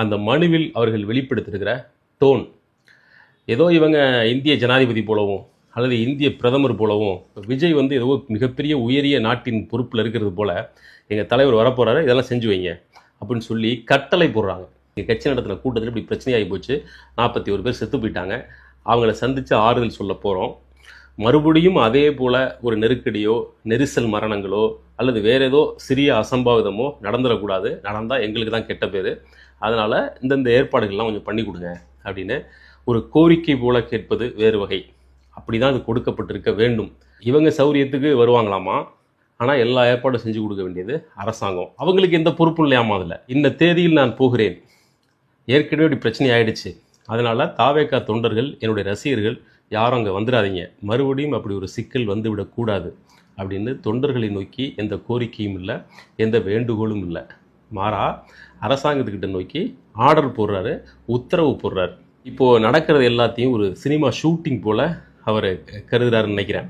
அந்த மனுவில் அவர்கள் வெளிப்படுத்திருக்கிற டோன் ஏதோ இவங்க இந்திய ஜனாதிபதி போலவும் அல்லது இந்திய பிரதமர் போலவும் விஜய் வந்து ஏதோ மிகப்பெரிய உயரிய நாட்டின் பொறுப்பில் இருக்கிறது போல் எங்கள் தலைவர் வரப்போகிறாரு இதெல்லாம் செஞ்சு வைங்க அப்படின்னு சொல்லி கட்டளை போடுறாங்க. எங்கள் கட்சி நடத்தின கூட்டத்தில் இப்படி பிரச்சனையாகி போச்சு நாற்பத்தி ஒரு பேர் செத்து போயிட்டாங்க அவங்கள சந்தித்து ஆறுதல் சொல்ல போகிறோம் மறுபடியும் அதே போல் ஒரு நெருக்கடியோ நெரிசல் மரணங்களோ அல்லது வேறு ஏதோ சிறிய அசம்பாவிதமோ நடந்துடக்கூடாது நடந்தால் எங்களுக்கு தான் கெட்ட பேர். அதனால் இந்தந்த ஏற்பாடுகள்லாம் கொஞ்சம் பண்ணி கொடுங்க அப்படின்னு ஒரு கோரிக்கை போல கேட்பது வேறு வகை. அப்படி தான் இது கொடுக்கப்பட்டிருக்க வேண்டும். இவங்க சௌரியத்துக்கு வருவாங்களாமா? ஆனால் எல்லா ஏற்பாடும் செஞ்சு கொடுக்க வேண்டியது அரசாங்கம். அவங்களுக்கு எந்த பொறுப்பும் இல்லையாமா அதில். இந்த தேதியில் நான் போகிறேன். ஏற்கனவே இப்படி பிரச்சனை ஆயிடுச்சு. அதனால் தாவேக்கா தொண்டர்கள் என்னுடைய ரசிகர்கள் யாரும் அங்கே வந்துடாதீங்க. மறுபடியும் அப்படி ஒரு சிக்கல் வந்து விடக்கூடாது அப்படின்னு தொண்டர்களை நோக்கி எந்த கோரிக்கையும் இல்லை எந்த வேண்டுகோளும் இல்லை. மாறா அரசாங்கத்துக்கிட்ட நோக்கி ஆர்டர் போடுறாரு உத்தரவு போடுறாரு. இப்போது நடக்கிறது எல்லாத்தையும் ஒரு சினிமா ஷூட்டிங் போல் அவர் கருதுறாருன்னு நினைக்கிறேன்.